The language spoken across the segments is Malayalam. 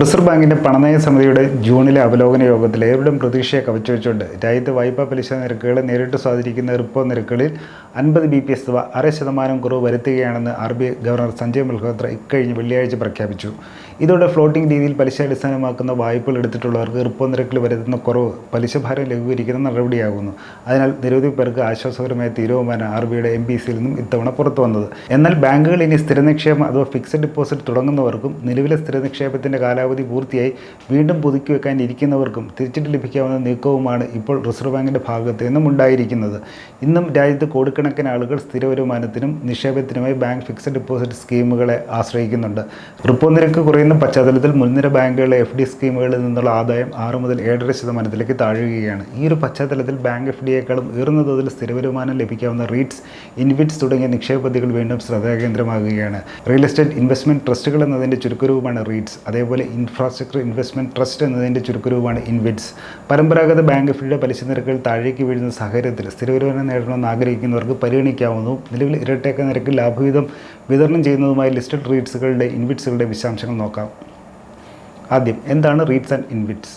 റിസർവ് ബാങ്കിന്റെ പണനയ സമിതിയുടെ ജൂണിലെ അവലോകന യോഗത്തിൽ ഏവരുടെയും പ്രതീക്ഷയെ കവച്ചുവെച്ചുകൊണ്ട് രാജ്യത്ത് വായ്പാ പലിശ നിരക്കുകളെ നേരിട്ട് സ്വാധീനിക്കുന്ന റിപ്പോ നിരക്കുകളിൽ അൻപത് ബി പി എസ് തുക അര ശതമാനം കുറവ് വരുത്തുകയാണെന്ന് R B I governor Sanjay Malhotra ഇക്കഴിഞ്ഞ് വെള്ളിയാഴ്ച പ്രഖ്യാപിച്ചു. ഇതോടെ ഫ്ലോട്ടിംഗ് രീതിയിൽ പലിശ അടിസ്ഥാനമാക്കുന്ന വായ്പകൾ എടുത്തിട്ടുള്ളവർക്ക് റിപ്പോ നിരക്കിൽ വരുത്തുന്ന കുറവ് പലിശ ഭാരം ലഘൂകരിക്കുന്ന നടപടിയാകുന്നു. അതിനാൽ നിരവധി പേർക്ക് ആശ്വാസകരമായ തീരുമാനം ആർ ബി ഐയുടെ എം ബി സിയിൽ നിന്നും ഇത്തവണ പുറത്തു വന്നത്. എന്നാൽ ബാങ്കുകൾ ഇനി സ്ഥിര നിക്ഷേപം അഥവാ ഫിക്സഡ് ഡിപ്പോസിറ്റ് തുടങ്ങുന്നവർക്കും നിലവിലെ സ്ഥിര നിക്ഷേപത്തിന്റെ കാലാവധി പൂർത്തിയായി വീണ്ടും പുതുക്കി വെക്കാൻ ഇരിക്കുന്നവർക്കും തിരിച്ചിട്ട് ലഭിക്കാവുന്ന നീക്കവുമാണ് ഇപ്പോൾ റിസർവ് ബാങ്കിന്റെ ഭാഗത്ത് നിന്നും ഉണ്ടായിരിക്കുന്നത്. ഇന്നും രാജ്യത്ത് കോടിക്കണക്കിന് ആളുകൾ സ്ഥിര വരുമാനത്തിനും നിക്ഷേപത്തിനുമായി ബാങ്ക് ഫിക്സഡ് ഡിപ്പോസിറ്റ് സ്കീമുകളെ ആശ്രയിക്കുന്നുണ്ട്. റിപ്പോ നിരക്ക് കുറയുന്ന പശ്ചാത്തലത്തിൽ മുൻനിര ബാങ്കുകളിലെ എഫ് ഡി സ്കീമുകളിൽ നിന്നുള്ള ആദായം ആറ് മുതൽ ഏഴര ശതമാനത്തിലേക്ക് താഴുകയാണ്. ഈ ഒരു പശ്ചാത്തലത്തിൽ ബാങ്ക് എഫ് ഡിയേക്കാളും ഉയർന്ന തോതിൽ സ്ഥിര വരുമാനം ലഭിക്കാവുന്ന റീറ്റ്സ് ഇൻവിറ്റ്സ് തുടങ്ങിയ നിക്ഷേപ പദ്ധതികൾ വീണ്ടും ശ്രദ്ധാകേന്ദ്രമാകുകയാണ് റിയൽ എസ്റ്റേറ്റ് ഇൻവെസ്റ്റ്മെന്റ് ട്രസ്റ്റുകൾ എന്നതിന്റെ ചുരുക്കരൂപമാണ് റീറ്റ്സ്. അതേപോലെ ഇൻഫ്രാസ്ട്രക്ചർ ഇൻവെസ്റ്റ്മെന്റ് ട്രസ്റ്റ് എന്നതിന്റെ ചുരുക്കരൂപമാണ് ഇൻവിറ്റ്സ് പരമ്പരാഗത ബാങ്ക് എഫ് പലിശ നിരക്കുകൾ താഴേക്ക് വീഴുന്ന സാഹചര്യത്തിൽ സ്ഥിര വരുമാനം നേടണമെന്ന് ആഗ്രഹിക്കുന്നവർക്ക് പരിഗണിക്കാവുന്നു നിലവിൽ ഇരട്ടേക്ക നിരക്ക് ലാഭവിധം വിതരണം ചെയ്യുന്നതുമായി ലിസ്റ്റഡ് റീറ്റ്സുകളുടെ ഇൻവിറ്റ്സുകളുടെ വിശദാംശങ്ങൾ നോക്കാം. ആദ്യം എന്താണ് റീറ്റ്സ് ആൻഡ് ഇൻവിറ്റ്സ്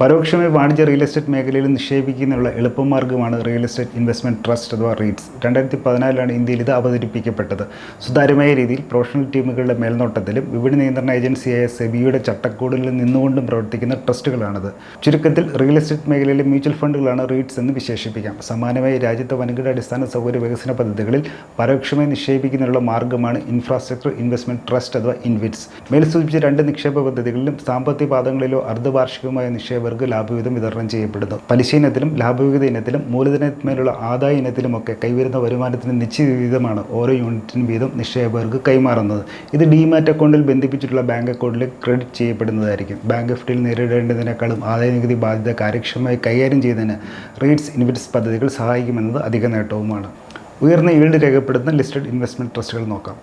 പരോക്ഷമായി വാണിജ്യ റിയൽ എസ്റ്റേറ്റ് മേഖലയിൽ നിക്ഷേപിക്കുന്നതിനുള്ള എളുപ്പമാർഗമാണ് റിയൽ എസ്റ്റേറ്റ് ഇൻവെസ്റ്റ്മെന്റ് ട്രസ്റ്റ് അഥവാ റീറ്റ്സ് രണ്ടായിരത്തി പതിനാലിലാണ് ഇന്ത്യയിൽ ഇത് അവതരിപ്പിക്കപ്പെട്ടത്. സുതാര്യമായ രീതിയിൽ പ്രൊഫഷണൽ ടീമുകളുടെ മേൽനോട്ടത്തിലും വിപണി നിയന്ത്രണ ഏജൻസിയായ സെബിയുടെ ചട്ടക്കൂടിൽ നിന്നുകൊണ്ടും പ്രവർത്തിക്കുന്ന ട്രസ്റ്റുകളാണിത്. ചുരുക്കത്തിൽ റിയൽ എസ്റ്റേറ്റ് മേഖലയിലെ മ്യൂച്വൽ ഫണ്ടുകളാണ് റീറ്റ്സ് എന്ന് വിശേഷിപ്പിക്കാം. സമാനമായി രാജ്യത്തെ വൻകിട അടിസ്ഥാന സൗകര്യ വികസന പദ്ധതികളിൽ പരോക്ഷമായി നിക്ഷേപിക്കുന്നതിനുള്ള മാർഗമാണ് ഇൻഫ്രാസ്ട്രക്ചർ ഇൻവെസ്റ്റ്മെന്റ് ട്രസ്റ്റ് അഥവാ ഇൻവിറ്റ്സ് മേൽ സൂചിപ്പിച്ച രണ്ട് നിക്ഷേപ പദ്ധതികളിലും സാമ്പത്തിക പാദങ്ങളിലോ അർദ്ധവാർഷികമായ നിക്ഷേപകർക്ക് ലാഭവിഹിതം വിതരണം ചെയ്യപ്പെടുന്നു. പലിശ ഇനത്തിലും ലാഭവിഹിത ഇനത്തിലും മൂലധനത്തിന്മേലുള്ള ആദായ ഇനത്തിലുമൊക്കെ കൈവരുന്ന വരുമാനത്തിന് നിശ്ചിത വിഹിതമാണ് ഓരോ യൂണിറ്റിനും വീതം നിക്ഷേപകർക്ക് കൈമാറുന്നത്. ഇത് ഡിമാറ്റ് അക്കൗണ്ടിൽ ബന്ധിപ്പിച്ചിട്ടുള്ള ബാങ്ക് അക്കൗണ്ടിൽ ക്രെഡിറ്റ് ചെയ്യപ്പെടുന്നതായിരിക്കും. ബാങ്ക് എഫ് ഡിയിൽ നേരിടേണ്ടതിനേക്കാളും ആദായ നികുതി ബാധ്യത കാര്യക്ഷമമായി കൈകാര്യം ചെയ്യുന്നതിന് റീറ്റ്സ് ഇൻവെസ്റ്റ് പദ്ധതികൾ സഹായിക്കുമെന്നത് അധിക നേട്ടവുമാണ്. ഉയർന്ന ഈൽഡ് രേഖപ്പെടുത്തുന്ന ലിസ്റ്റഡ് ഇൻവെസ്റ്റ്മെന്റ് ട്രസ്റ്റുകൾ നോക്കാം.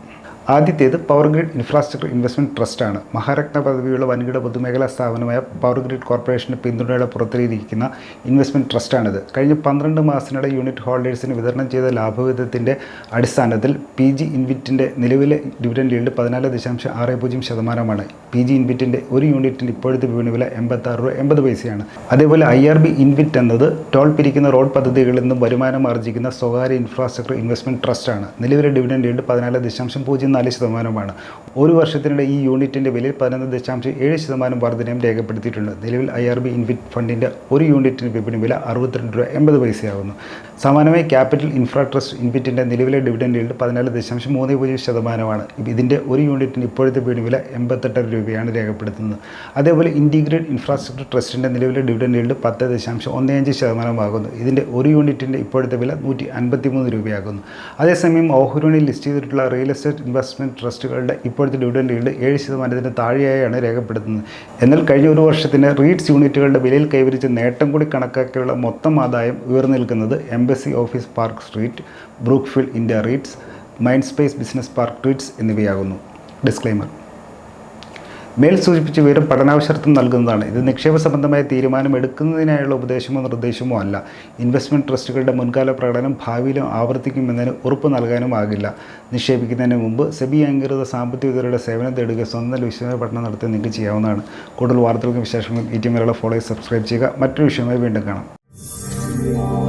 ആദ്യത്തേത് പവർ ഗ്രിഡ് ഇൻഫ്രാസ്ട്രക്ചർ ഇൻവെസ്റ്റ്മെന്റ് ട്രസ്റ്റാണ് മഹാരത്ന പദവിയുള്ള വൻകിട പൊതുമേഖലാ സ്ഥാപനമായ പവർ ഗ്രിഡ് കോർപ്പറേഷന്റെ പിന്തുണയോടെ പുറത്തിരിക്കുന്ന ഇൻവെസ്റ്റ്മെന്റ് ട്രസ്റ്റാണിത് കഴിഞ്ഞ പന്ത്രണ്ട് മാസത്തിനിടെ യൂണിറ്റ് ഹോൾഡേഴ്സിന് വിതരണം ചെയ്ത ലാഭവിധത്തിന്റെ അടിസ്ഥാനത്തിൽ പി ജി ഇൻവിറ്റിന്റെ നിലവിലെ ഡിവിഡൻഡ് ഈൽഡ് പതിനാല് ദശാംശം ആറ് പൂജ്യം ശതമാനമാണ്. പി ജി ഇൻവിറ്റിന്റെ ഒരു യൂണിറ്റിന്റെ ഇപ്പോഴത്തെ വിപണി വില എൺപത്താറ് രൂപ എൺപത് പൈസയാണ്. അതേപോലെ ഐ ആർ ബി ഇൻവിറ്റ് എന്നത് ടോൾ പിരിക്കുന്ന റോഡ് പദ്ധതികളിൽ നിന്നും വരുമാനം ആർജിക്കുന്ന സ്വകാര്യ ഇൻഫ്രാസ്ട്രക്ചർ ഇൻവെസ്റ്റ്മെന്റ് ട്രസ്റ്റാണ് നിലവിലെ ഡിവിഡൻഡ് ഈൽഡ് പതിനാല് ദശാംശം പൂജ്യം നാല് ശതമാനമാണ് ഒരു വർഷത്തിനിടെ ഈ യൂണിറ്റിന്റെ വിലയിൽ പതിനൊന്ന് ദശാംശം ഏഴ് ശതമാനം വർധനയും രേഖപ്പെടുത്തിയിട്ടുണ്ട്. നിലവിൽ ഐ ആർ ബി ഇൻവിറ്റ് ഫണ്ടിന്റെ ഒരു യൂണിറ്റിന് വിപണി വില അറുപത്തിരണ്ട് രൂപ എൺപത് പൈസയാകുന്നു സമാനമായി ക്യാപിറ്റൽ ഇൻഫ്രാസ്ട്രക്ചർ ട്രസ്റ്റ് ഇൻവിറ്റിന്റെ നിലവിലെ ഡിവിഡൻഡ് ഈൽഡ് പതിനാല് ദശാംശം മൂന്ന് പൂജ്യം ശതമാനമാണ്. ഇതിന്റെ ഒരു യൂണിറ്റിന് ഇപ്പോഴത്തെ വിപണി വില എൺപത്തെട്ടര രൂപയാണ് രേഖപ്പെടുത്തുന്നത്. അതേപോലെ ഇന്റിഗ്രേറ്റ് ഇൻഫ്രാസ്ട്രക്ചർ ട്രസ്റ്റിന്റെ നിലവിലെ ഡിവിഡൻഡ് ഈൽഡ് പത്ത് ദശാംശം ഒന്ന് അഞ്ച് ശതമാനമാകുന്നു. ഇതിന്റെ ഒരു യൂണിറ്റിന്റെ ഇപ്പോഴത്തെ വില നൂറ്റി അൻപത്തി മൂന്ന് രൂപയാകുന്നു. അതേസമയം ഓഹരിണിൽ ലിസ്റ്റ് ചെയ്തിട്ടുള്ള റിയൽ എസ്റ്റേറ്റ് ഇൻവെസ്റ്റ്മെന്റ് ട്രസ്റ്റുകളുടെ ഇപ്പോഴത്തെ ഡിവിഡൻഡ് ഈൽഡ് ഏഴ് ശതമാനത്തിന് താഴെയായാണ് രേഖപ്പെടുത്തുന്നത്. എന്നാൽ കഴിഞ്ഞ ഒരു വർഷത്തിന് റീറ്റ്സ് യൂണിറ്റുകളുടെ വിലയിൽ കൈവരിച്ച നേട്ടം കൂടി കണക്കാക്കിയുള്ള മൊത്തം ആദായം ഉയർന്നു നിൽക്കുന്നത് Embassy office park street Brookfield India REITs Mindspace business park REITs എന്നിവയാകുന്നു. Disclaimer മേൽ സൂചിപ്പിച്ച വിവരം പഠനാവശ്യർത്ഥം നൽകുന്നതാണ്. ഇത് നിക്ഷേപ സംബന്ധമായ തീരുമാനം എടുക്കുന്നതിനായുള്ള ഉപദേശമോ നിർദ്ദേശമോ അല്ല. ഇൻവെസ്റ്റ്മെന്റ് ട്രസ്റ്റുകളുടെ മുൻകാല പ്രകടനം ഭാവിയിലും ആവർത്തിക്കുമെന്നതിന് ഉറപ്പ് നൽകാനും ആകില്ല. നിക്ഷേപിക്കുന്നതിന് മുമ്പ് സെബി അംഗീകൃത സാമ്പത്തിക വിദഗ്ധരുടെ സേവനം തേടുക സ്വന്തം വിശദമായ പഠനം നടത്തി നിങ്ങൾക്ക് ചെയ്യാവുന്നതാണ്. കൂടുതൽ വാർത്തകൾക്കും വിശേഷങ്ങളും ഈ ടി മലയാളം ഫോളോ സബ്സ്ക്രൈബ് ചെയ്യുക. മറ്റൊരു വിഷയമായി വീണ്ടും കാണാം.